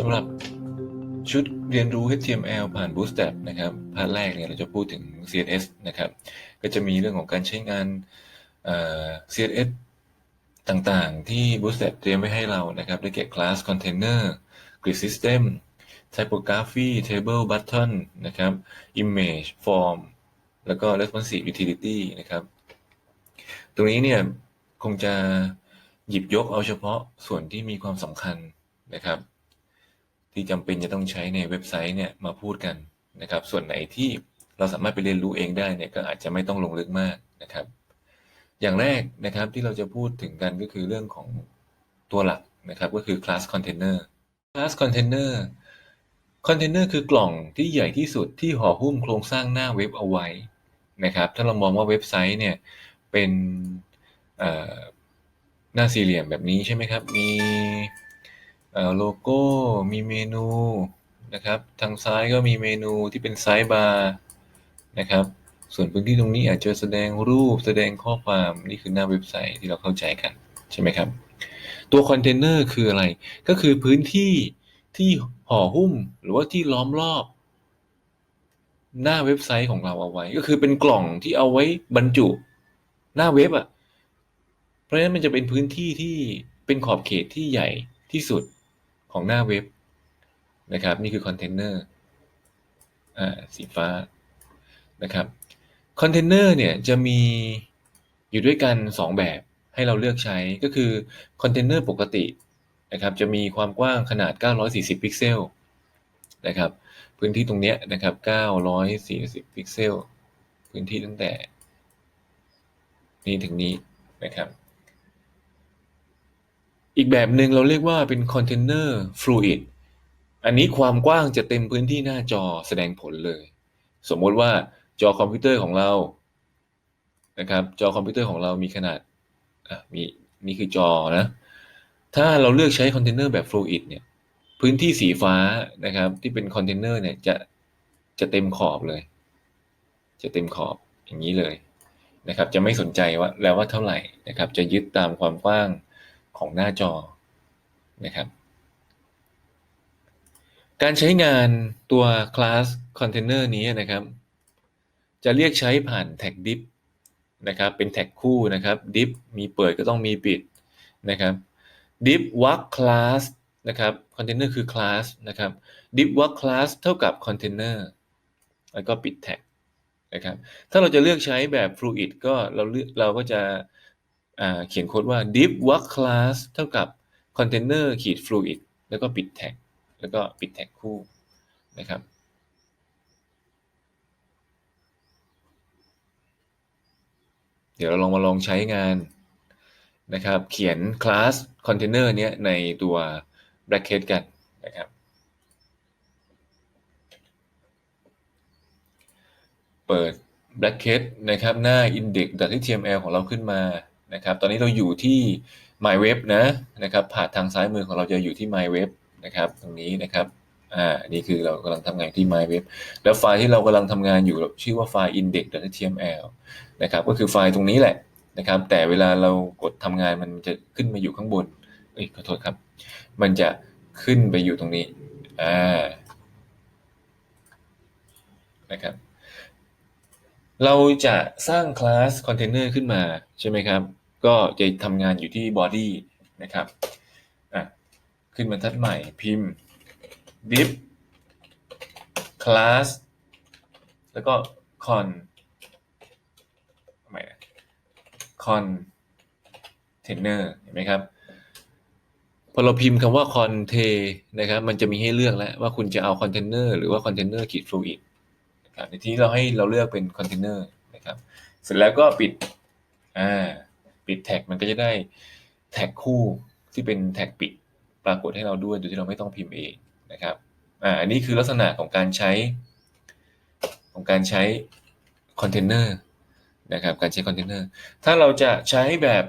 สำหรับชุดเรียนรู้ HTML ผ่าน Bootstrap นะครับพาร์ทแรกเนี่ยเราจะพูดถึง CSS นะครับ ก็จะมีเรื่องของการใช้งาน CSS ต่างๆ ที่ Bootstrap เตรียมไว้ให้เรานะครับ ได้แก่ class container grid system typography table button นะครับ image form แล้วก็ responsive utility นะครับ ตรงนี้เนี่ยคงจะหยิบยกเอาเฉพาะส่วนที่มีความสำคัญนะครับ ที่จำเป็นจะต้องใช้ในเว็บไซต์เนี่ยมาพูดกันนะครับ ส่วนไหนที่เราสามารถไปเรียนรู้เองได้เนี่ยก็อาจจะไม่ต้องลงลึกมากนะครับ อย่างแรกนะครับที่เราจะพูดถึงกันก็คือเรื่องของตัวหลักนะครับก็คือ class container class container container คือกล่องที่ใหญ่ที่สุดที่ห่อหุ้มโครงสร้างหน้าเว็บเอาไว้นะครับถ้าเรามองว่าเว็บไซต์เนี่ยเป็นหน้าสี่เหลี่ยมแบบนี้ใช่ไหมครับ มี โลโก้ มีเมนูนะครับ ทางซ้ายก็มีเมนูที่เป็นไซด์บาร์นะครับ ส่วนพื้นที่ตรงนี้อาจจะแสดงรูปแสดงข้อความนี่คือหน้าเว็บไซต์ที่เราเข้าใจกันใช่ไหมครับ ตัวคอนเทนเนอร์คืออะไร ก็คือพื้นที่ที่ห่อหุ้มหรือว่าที่ล้อมรอบ หน้าเว็บไซต์ของเราเอาไว้ ก็คือเป็นกล่องที่เอาไว้บรรจุ หน้าเว็บอะ เพราะฉะนั้นมันจะเป็นพื้นที่ที่เป็นขอบเขตที่ใหญ่ที่สุด ของหน้าเว็บนะครับ นี่คือคอนเทนเนอร์อ่าสีฟ้านะครับคอนเทนเนอร์เนี่ยจะมีอยู่ด้วยกัน 2 แบบให้เราเลือกใช้ก็คือคอนเทนเนอร์ปกตินะครับจะมีความกว้างขนาด 940 พิกเซลนะครับพื้นที่ตรงเนี้ยนะครับ 940 พิกเซล พื้นที่ตั้งแต่ นี้ถึงนี้นะครับ อีกแบบหนึ่งเราเรียกว่าเป็นคอนเทนเนอร์ฟลูอิดอันนี้ความกว้างจะเต็มพื้นที่หน้าจอแสดงผลเลย สมมติว่าจอคอมพิวเตอร์ของเรานะครับ จอคอมพิวเตอร์ของเรามีขนาดอะมีนี่คือจอนะ ถ้าเราเลือกใช้คอนเทนเนอร์แบบฟลูอิดเนี่ย พื้นที่สีฟ้านะครับ ที่เป็นคอนเทนเนอร์เนี่ยจะจะเต็มขอบเลย จะเต็มขอบอย่างนี้เลยนะครับ จะไม่สนใจว่าแล้วว่าเท่าไหร่นะครับ จะยึดตามความกว้าง ของหน้าจอนะครับ การใช้งานตัว class container นี้นะครับ จะเรียกใช้ผ่านแท็ก div นะครับ เป็นแท็กคู่นะครับ div มีเปิดก็ต้องมีปิดนะครับ div walk class นะครับ container คือ class นะครับ div walk class เท่ากับ container แล้วก็ปิดแท็กนะครับ ถ้าเราจะเลือกใช้แบบ fluid ก็เราเลือกเราก็จะ เขียนโค้ดว่า div walk class เท่ากับ container ขีด fluid แล้วก็ปิดแท็ก แล้วก็ปิดแท็กคู่นะครับเดี๋ยวเราลองมาลองใช้งานนะครับ เขียน class container เนี้ยในตัว bracket กันนะครับ เปิด bracket นะครับ หน้า index.html ของเราขึ้นมา นะครับ ตอนนี้เราอยู่ที่ my web นะนะครับผ่านทางซ้ายมือของเราจะอยู่ที่ my web นะครับตรงนี้นะครับอ่านี่คือเรากำลังทำงานที่ my web แล้วไฟล์ที่เรากำลังทำงานอยู่ชื่อว่าไฟล์ index.html นะครับก็คือไฟล์ตรงนี้แหละนะครับ แต่เวลาเรากดทำงานมันจะขึ้นมาอยู่ข้างบนเอ้ยขอโทษครับ มันจะขึ้นไปอยู่ตรงนี้อ่านะครับเราจะสร้างคลาสคอนเทนเนอร์ขึ้นมาใช่ไหมครับ ก็จะทำงานอยู่ที่ body นะครับอะขึ้นบรรทัดใหม่พิมพ์ div class แล้วก็ con ใหม่นะ container เห็นไหมครับ พอเราพิมพ์คำว่า cont นะครับ มันจะมีให้เลือกแล้วว่าคุณจะเอา container หรือว่า container ขีด fluid นะครับในที่เราให้เราเลือกเป็น container นะครับ เสร็จแล้วก็ปิด อ่า ปิดแท็กมันก็จะได้แท็กคู่ที่เป็นแท็กปิดปรากฏให้เราด้วยโดยที่เราไม่ต้องพิมพ์เองนะครับอ่าอันนี้คือลักษณะของการใช้ ของการใช้คอนเทนเนอร์นะครับการใช้คอนเทนเนอร์ถ้าเราจะใช้แบบ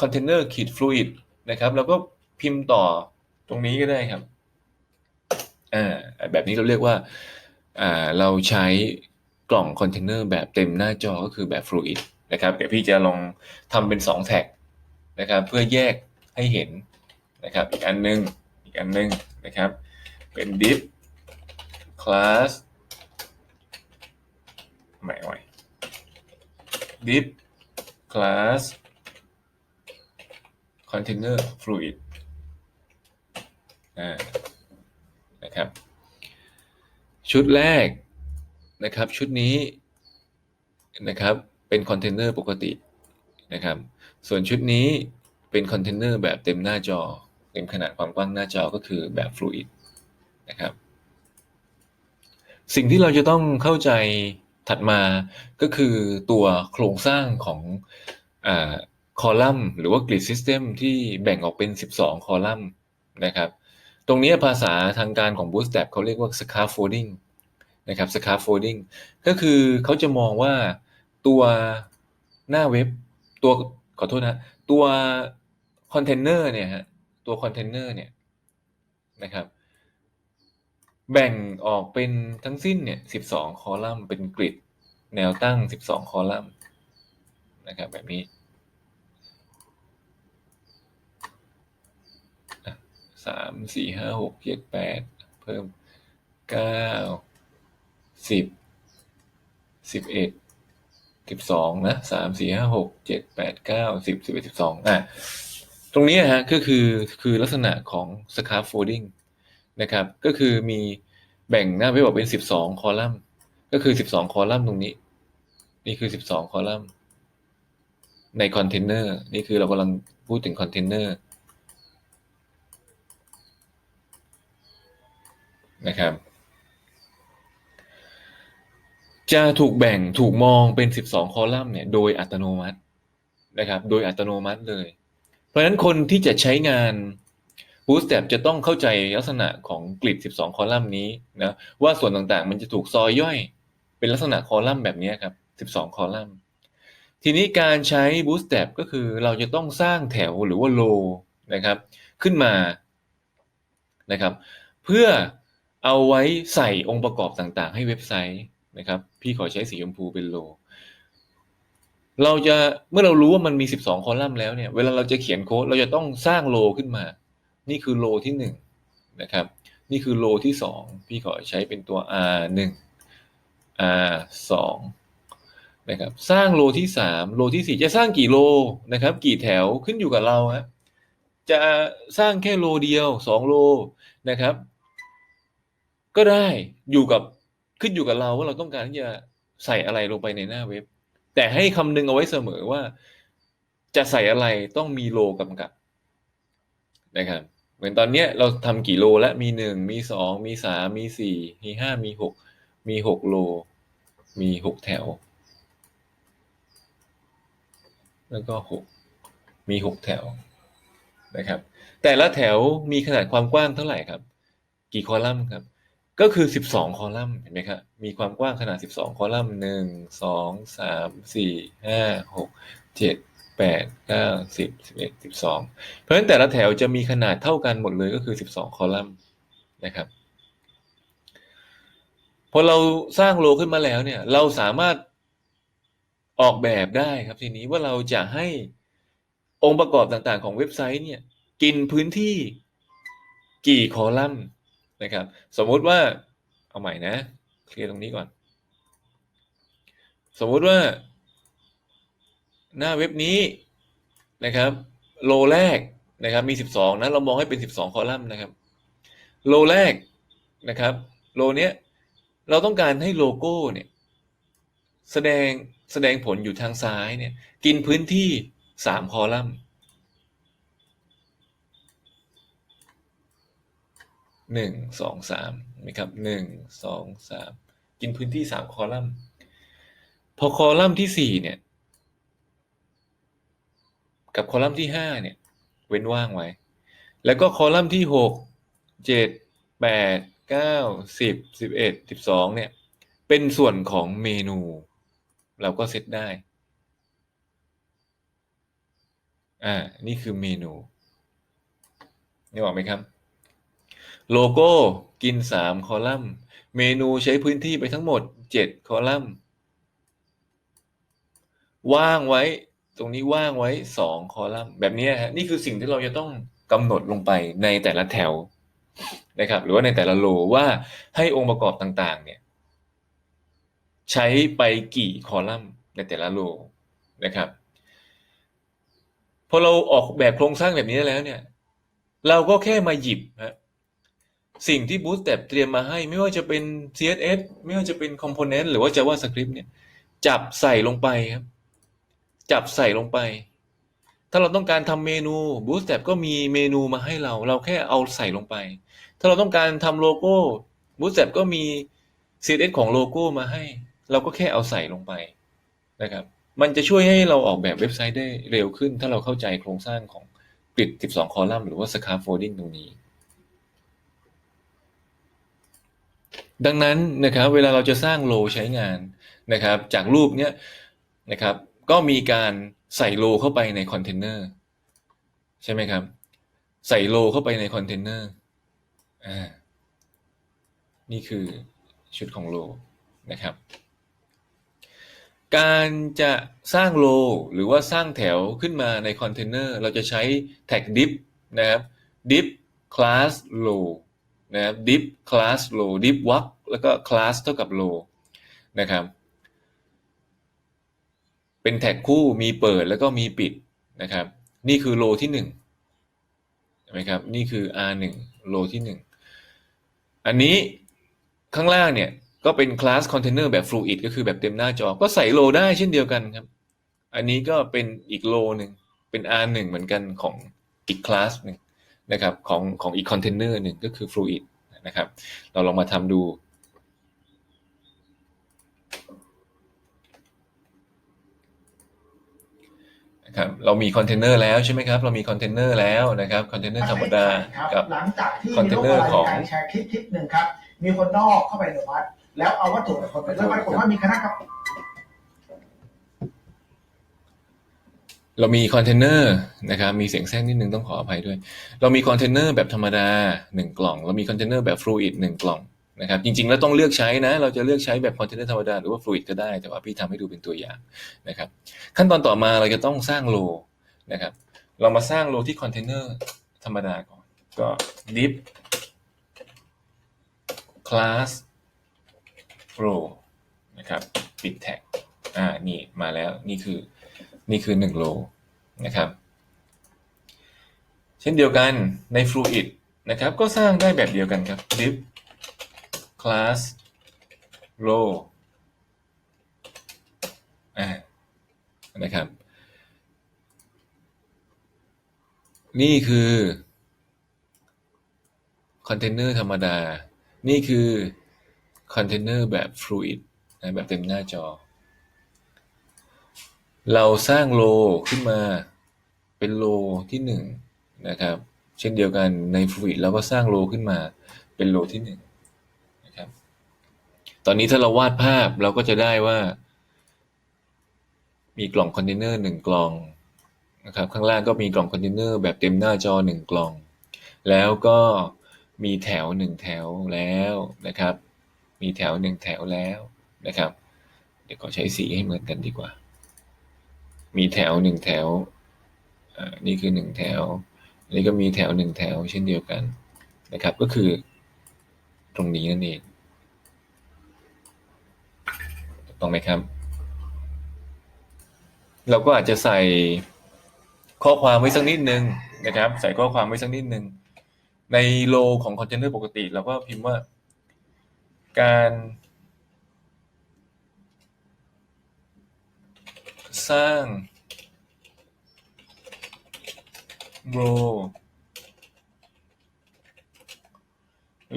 คอนเทนเนอร์ขีดฟลูอิดนะครับเราก็พิมพ์ต่อตรงนี้ก็ได้ครับอ่าแบบนี้เราเรียกว่าอ่าเราใช้กล่องคอนเทนเนอร์แบบเต็มหน้าจอก็คือแบบฟลูอิด นะครับเดี๋ยวพี่จะลองทำเป็น 2 แท็กนะครับเพื่อแยกให้เห็นนะครับอีกอันนึงอีกอันนึงนะครับเป็น div class ใหม่ใหม่ div class container fluid นะครับชุดแรกนะครับชุดนี้นะครับ เป็นคอนเทนเนอร์ปกตินะครับ ส่วนชุดนี้เป็นคอนเทนเนอร์แบบเต็มหน้าจอ เต็มขนาดความกว้างหน้าจอก็คือแบบ fluid นะครับ สิ่งที่เราจะต้องเข้าใจถัดมาก็คือตัวโครงสร้างของอคอลัมน์หรือว่ากริดซิสเต็มที่แบ่งออกเป็น 12 คอลัมน์นะครับ ตรงนี้ภาษาทางการของ Bootstrap เขาเรียกว่า scaffolding นะครับ scaffolding ก็คือเขาจะมองว่า ตัวหน้าเว็บตัวขอโทษนะตัวคอนเทนเนอร์เนี่ยฮะตัวคอนเทนเนอร์เนี่ยนะครับแบ่งออกเป็นทั้งสิ้นเนี่ย12คอลัมน์เป็นกริดแนวตั้ง12คอลัมน์นะครับแบบนี้สามสี่ห้าหกเจ็ดแปดเพิ่มเก้าสิบสิบเอ็ด สิบสองนะสามสี่ห้าหกเจ็ดแปดเก้าสิบสิบเอ็ดสิบสองอะตรงนี้ฮะก็คือคือลักษณะของ scaffolding นะครับ ก็คือมีแบ่งหน้าเว็บออกเป็น 12 คอลัมน์ ก็คือ 12 คอลัมน์ตรงนี้ นี่คือ 12 คอลัมน์ ในคอนเทนเนอร์นี่คือเรากำลังพูดถึงคอนเทนเนอร์นะครับ จะถูกแบ่งถูกมองเป็น 12 คอลัมน์เนี่ยโดยอัตโนมัตินะครับ โดยอัตโนมัติเลย เพราะฉะนั้นคนที่จะใช้งาน Bootstrap จะต้องเข้าใจลักษณะของกริด 12 คอลัมน์นี้นะว่าส่วนต่างๆ มันจะถูกซอยย่อย เป็นลักษณะคอลัมน์แบบนี้ครับ 12 คอลัมน์ ทีนี้การใช้ Bootstrap ก็คือเราจะต้องสร้างแถวหรือว่า row นะครับ ขึ้นมานะครับ เพื่อเอาไว้ใส่องค์ประกอบต่างๆ ให้เว็บไซต์ นะครับ พี่ขอใช้สีชมพูเป็น row เราจะเมื่อเรารู้ว่ามันมี 12 คอลัมน์แล้วเนี่ย เวลาเราจะเขียนโค้ดเราจะต้องสร้างโลขึ้นมา นี่คือโลที่หนึ่งนะครับ นี่คือโลที่สองพี่ขอใช้เป็นตัว R หนึ่ง R สองนะครับ สร้างโลที่สามโลที่สี่จะสร้างกี่โลนะครับ กี่แถวขึ้นอยู่กับเราฮะจะสร้างแค่โลเดียวสองโลนะครับ ก็ได้อยู่กับ ขึ้นอยู่กับเราว่าเราต้องการที่จะใส่อะไรลงไปในหน้าเว็บ แต่ให้คำนึงเอาไว้เสมอว่า จะใส่อะไรต้องมีโลกำกับนะครับเหมือนตอนเนี้ยเราทำกี่โลแล้วมีหนึ่งมีสองมีสามมีสี่มีห้ามีหกมีหกโล มีหกแถว แล้วก็หกมีหกแถวนะครับ แต่ละแถวมีขนาดความกว้างเท่าไหร่ครับ กี่คอลัมน์ครับ ก็คือ 12 คอลัมน์เห็นไหมครับมีความกว้างขนาด 12 คอลัมน์หนึ่งสองสามสี่ห้าหกเจ็ดแปดเก้าสิบสิบเอ็ดสิบสองเพราะฉะนั้นแต่ละแถวจะมีขนาดเท่ากันหมดเลยก็คือ 12 คอลัมน์นะครับ พอเราสร้างโลขึ้นมาแล้วเนี่ย เราสามารถออกแบบได้ครับทีนี้ว่าเราจะให้องค์ประกอบต่างๆ ของเว็บไซต์เนี่ย กินพื้นที่กี่คอลัมน์ นะครับ สมมุติว่าเอาใหม่นะเคลียร์ตรงนี้ก่อน สมมุติว่า หน้าเว็บนี้นะครับ โลแรกนะครับ มี 12 นะ เรามองให้เป็น 12 คอลัมน์นะครับ โลแรกนะครับ โลเนี้ยเราต้องการให้โลโก้เนี่ยแสดงแสดงผลอยู่ทางซ้ายเนี่ย กินพื้นที่ 3 คอลัมน์ หนึ่งสองสามนะครับหนึ่งสองสามกินพื้นที่สามคอลัมน์ พอคอลัมน์ที่สี่เนี่ย กับคอลัมน์ที่ห้าเนี่ย เว้นว่างไว้ แล้วก็คอลัมน์ที่หกเจ็ดแปดเก้าสิบสิบเอ็ดสิบสองเนี่ย เป็นส่วนของเมนู เราก็เซตได้ อ่า นี่คือเมนูนี่บอกไหมครับ โลโก้กินสามคอลัมน์ เมนูใช้พื้นที่ไปทั้งหมดเจ็ดคอลัมน์ ว่างไว้ ตรงนี้ว่างไว้สองคอลัมน์ แบบนี้ฮะนี่คือสิ่งที่เราจะต้องกำหนดลงไปในแต่ละแถวนะครับ หรือว่าในแต่ละโลว่าให้องค์ประกอบต่างๆ เนี่ย ใช้ไปกี่คอลัมน์ในแต่ละโลนะครับพอเราออกแบบโครงสร้างแบบนี้แล้วเนี่ย เราก็แค่มาหยิบฮะ สิ่งที่ Bootstrap เตรียมมาให้ไม่ว่าจะเป็น CSS ไม่ว่าจะเป็น Component หรือว่า JavaScript เนี่ย จับใส่ลงไปครับ จับใส่ลงไป ถ้าเราต้องการทำเมนู Bootstrap ก็มีเมนูมาให้เรา เราแค่เอาใส่ลงไป ถ้าเราต้องการทำโลโก้ Bootstrap ก็มี CSS ของโลโก้มาให้ เราก็แค่เอาใส่ลงไปนะครับ มันจะช่วยให้เราออกแบบเว็บไซต์ได้เร็วขึ้น ถ้าเราเข้าใจโครงสร้างของกริด 12 คอลัมน์หรือว่า scaffolding ตรงนี้ ดังนั้นนะครับเวลาเราจะสร้างโลใช้งานนะครับ จากรูปเนี้ยนะครับ ก็มีการใส่โลเข้าไปในคอนเทนเนอร์ใช่ไหมครับ ใส่โลเข้าไปในคอนเทนเนอร์อ่านี่คือชุดของโลนะครับ การจะสร้างโลหรือว่าสร้างแถวขึ้นมาในคอนเทนเนอร์เราจะใช้แท็ก div นะครับ div class row นะครับ div class row div walk แล้วก็ class เท่ากับ row นะครับ เป็นแท็กคู่มีเปิดแล้วก็มีปิดนะครับ นี่คือโลที่หนึ่งเห็นไหมครับ นี่คือ r หนึ่งโลที่หนึ่งอันนี้ข้างล่างเนี่ยก็เป็นคลาสคอนเทนเนอร์แบบ fluid ก็คือแบบเต็มหน้าจอ ก็ใส่โลได้เช่นเดียวกันครับ อันนี้ก็เป็นอีกโลหนึ่งเป็น r หนึ่งเหมือนกันของอีกคลาสหนึ่ง นะครับของของอีกคอนเทนเนอร์หนึ่งก็คือ fluid นะครับ เราลองมาทำดู นะครับ เรามีคอนเทนเนอร์แล้วใช่ไหมครับ เรามีคอนเทนเนอร์แล้วนะครับ คอนเทนเนอร์ธรรมดาครับกับหลังจากที่คอนเทนเนอร์ของมีการแชร์คลิปคลิปหนึ่งครับ มีคนนอกเข้าไปในวัดแล้วเอาวัตถุไปคนไปแล้วปรากฏว่ามีคณะกรรม เรามีคอนเทนเนอร์นะครับมีเสียงแทรกนิดนึงต้องขออภัยด้วย เรามีคอนเทนเนอร์แบบธรรมดาหนึ่งกล่อง เรามีคอนเทนเนอร์แบบฟลูอิดหนึ่งกล่องนะครับจริงๆแล้วต้องเลือกใช้นะ เราจะเลือกใช้แบบคอนเทนเนอร์ธรรมดาหรือว่าฟลูอิดก็ได้แต่ว่าพี่ทำให้ดูเป็นตัวอย่างนะครับขั้นตอนต่อมาเราจะต้องสร้างโลนะครับเรามาสร้างโลที่คอนเทนเนอร์ธรรมดาก่อนก็ div class row นะครับปิดแท็กอ่านี่มาแล้วนี่คือ นี่คือ 1 โลนะครับ เช่นเดียวกันใน Fluid นะครับ ก็สร้างได้แบบเดียวกันครับ div class row นะครับ นี่คือคอนเทนเนอร์ธรรมดา นี่คือคอนเทนเนอร์แบบ Fluid นะแบบเต็มหน้าจอ เราสร้างโลขึ้นมาเป็นโลที่หนึ่งนะครับ เช่นเดียวกันใน Fluid เราก็สร้างโลขึ้นมาเป็นโลที่หนึ่งนะครับ ตอนนี้ถ้าเราวาดภาพเราก็จะได้ว่า มีกล่องคอนเทนเนอร์หนึ่งกล่องนะครับ ข้างล่างก็มีกล่องคอนเทนเนอร์แบบเต็มหน้าจอหนึ่งกล่อง แล้วก็มีแถวหนึ่งแถวแล้วนะครับ มีแถวหนึ่งแถวแล้วนะครับ เดี๋ยวขอใช้สีให้เหมือนกันดีกว่า มีแถวหนึ่งแถว นี่คือหนึ่งแถว อันนี้ก็มีแถวหนึ่งแถวเช่นเดียวกันนะครับ ก็คือตรงนี้นั่นเองถูกต้องไหมครับ เราก็อาจจะใส่ข้อความไว้สักนิดนึงนะครับ ใส่ข้อความไว้สักนิดนึง ในโลของคอนเทนเนอร์ปกติ เราก็พิมพ์ว่าการ สร้างโร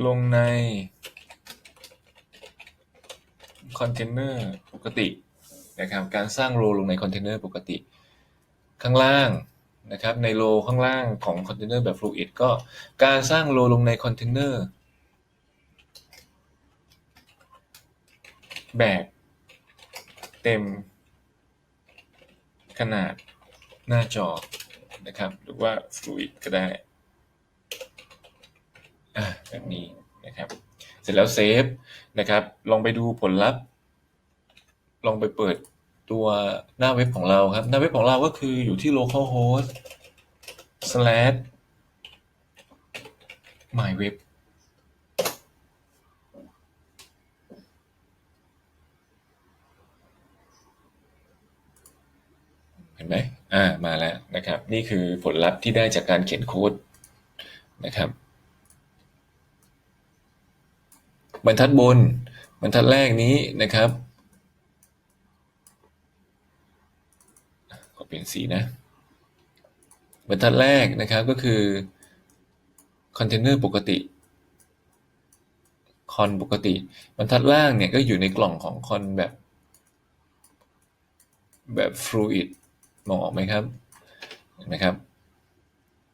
ลงในคอนเทนเนอร์ปกตินะครับการสร้างโรลงในคอนเทนเนอร์ปกติ ข้างล่างนะครับในโลข้างล่างของคอนเทนเนอร์แบบ Fluid ก็การสร้างโลลงในคอนเทนเนอร์แบบเต็ม นาดหน้าจอนะครับ หรือว่า Fluid ก็ได้ อ่าแบบนี้นะครับ เสร็จแล้วเซฟนะครับ ลองไปดูผลลัพธ์ ลองไปเปิดตัวหน้าเว็บของเราครับ หน้าเว็บของเราก็คืออยู่ที่ localhost slash my web ห็นไหมอ่ามาแล้วนะครับ นี่คือผลลัพธ์ที่ได้จากการเขียนโค้ดนะครับบรรทัดบนบรรทัดแรกนี้นะครับขอเปลี่ยนสีนะบรรทัดแรกนะครับก็คือคอนเทนเนอร์ปกติคอนปกติ บรรทัดล่างเนี่ยก็อยู่ในกล่องของคอนแบบแบบฟลูอิด มองออกไหมครับเห็นไหมครับ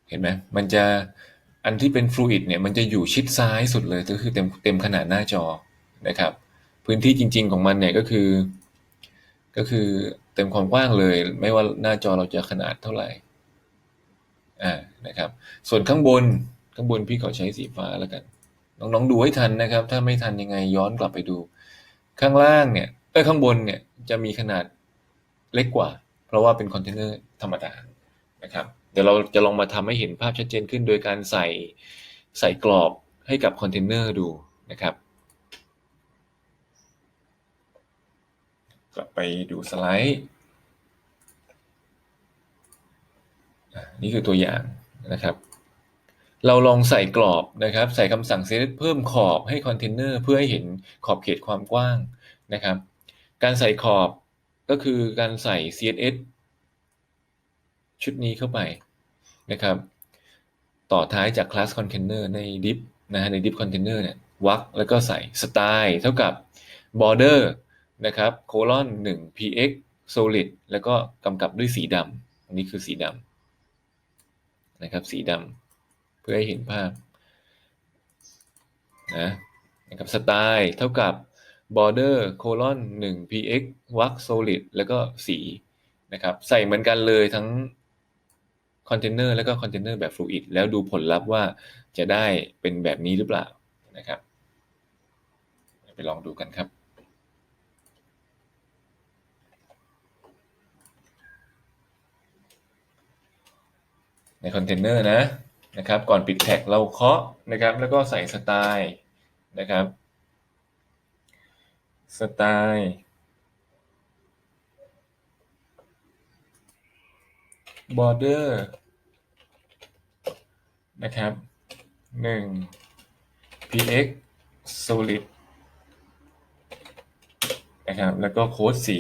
เห็นไหมมันจะอันที่เป็นฟลูอิดเนี่ยมันจะอยู่ชิดซ้ายสุดเลยก็คือเต็มเต็มขนาดหน้าจอนะครับ พื้นที่จริง ๆของมันเนี่ยก็คือ ก็คือเต็มความกว้างเลย ไม่ว่าหน้าจอเราจะขนาดเท่าไหร่อ่านะครับ ส่วนข้างบนข้างบนพี่ขอใช้สีฟ้าแล้วกันน้องๆดูให้ทันนะครับ ถ้าไม่ทันยังไงย้อนกลับไปดู ข้างล่างเนี่ยเอ้ข้างบนเนี่ยจะมีขนาดเล็กกว่า เพราะว่าเป็นคอนเทนเนอร์ธรรมดานะครับ เดี๋ยวเราจะลองมาทำให้เห็นภาพชัดเจนขึ้น โดยการใส่ใส่กรอบให้กับคอนเทนเนอร์ดูนะครับ กลับไปดูสไลด์นี่คือตัวอย่างนะครับ เราลองใส่กรอบนะครับ ใส่คำสั่ง set เพิ่มขอบให้คอนเทนเนอร์เพื่อให้เห็นขอบเขตความกว้างนะครับ การใส่ขอบ ก็คือการใส่ CSS ชุดนี้เข้าไปนะครับ ต่อท้ายจาก class container ใน div นะฮะใน div container เนี่ยวรรคแล้วก็ใส่ style เท่ากับ border นะครับ colon 1 px solid แล้วก็กำกับด้วยสีดำอันนี้คือสีดำนะครับ สีดำเพื่อให้เห็นภาพนะนะครับ style เท่ากับ border colon 1 px วรรค solid แล้วก็สีนะครับ ใส่เหมือนกันเลยทั้งคอนเทนเนอร์แล้วก็คอนเทนเนอร์แบบ fluid แล้วดูผลลัพธ์ว่าจะได้เป็นแบบนี้หรือเปล่านะครับ ไปลองดูกันครับในคอนเทนเนอร์นะนะครับ ก่อนปิดแท็กเราเคาะนะครับ แล้วก็ใส่สไตล์นะครับ สไตล์ border นะครับหนึ่ง px solid นะครับ แล้วก็โค้ดสี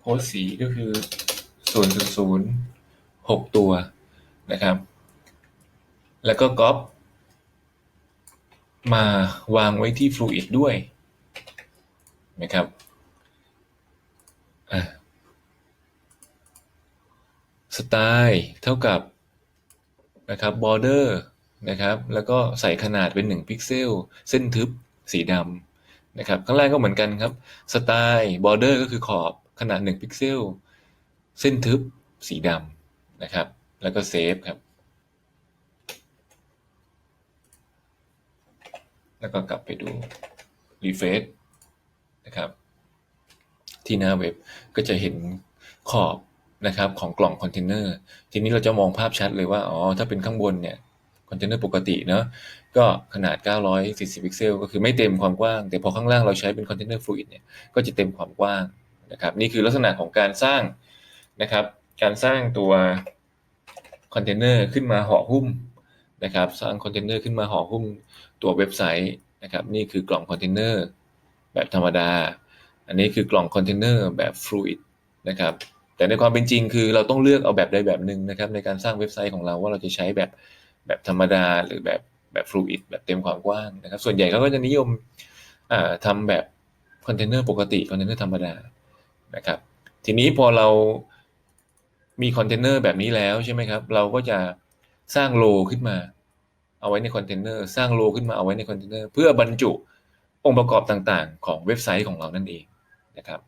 โค้ดสีก็คือศูนย์ศูนย์หกตัวนะครับ แล้วก็ก๊อปมาวางไว้ที่ fluid ด้วย นะครับสไตล์เท่ากับนะครับ border นะครับ แล้วก็ใส่ขนาดเป็น 1 พิกเซล เส้นทึบสีดำนะครับ ข้างล่างก็เหมือนกันครับ สไตล์ border ก็คือขอบขนาด 1 พิกเซล เส้นทึบสีดำนะครับ แล้วก็เซฟครับ แล้วก็กลับไปดู refresh นะครับ ที่หน้าเว็บก็จะเห็นขอบนะครับของกล่องคอนเทนเนอร์ทีนี้เราจะมองภาพชัดเลยว่าอ๋อถ้าเป็นข้างบนเนี่ยคอนเทนเนอร์ปกติเนาะก็ขนาด 940 พิกเซล ก็คือไม่เต็มความกว้าง แต่พอข้างล่างเราใช้เป็นคอนเทนเนอร์ฟลูอิดเนี่ยก็จะเต็มความกว้างนะครับนี่คือลักษณะของการสร้างนะครับการสร้างตัวคอนเทนเนอร์ขึ้นมาห่อหุ้มนะครับสร้างคอนเทนเนอร์ขึ้นมาห่อหุ้มตัวเว็บไซต์นะครับนี่คือกล่องคอนเทนเนอร์ แบบธรรมดา อันนี้คือกล่องคอนเทนเนอร์แบบฟลูอิดนะครับแต่ในความเป็นจริงคือเราต้องเลือกเอาแบบใดแบบหนึ่งนะครับในการสร้างเว็บไซต์ของเราว่าเราจะใช้แบบแบบธรรมดาหรือแบบแบบฟลูอิดแบบเต็มความกว้างนะครับ ส่วนใหญ่เขาก็จะนิยมอ่าทำแบบคอนเทนเนอร์ปกติคอนเทนเนอร์ธรรมดานะครับทีนี้พอเรามีคอนเทนเนอร์แบบนี้แล้วใช่ไหมครับ เราก็จะสร้างโลขึ้นมา เอาไว้ในคอนเทนเนอร์สร้างโลขึ้นมาเอาไว้ในคอนเทนเนอร์เพื่อบรรจุ องค์ประกอบต่างๆ ของเว็บไซต์ของเรานั่นเองนะครับ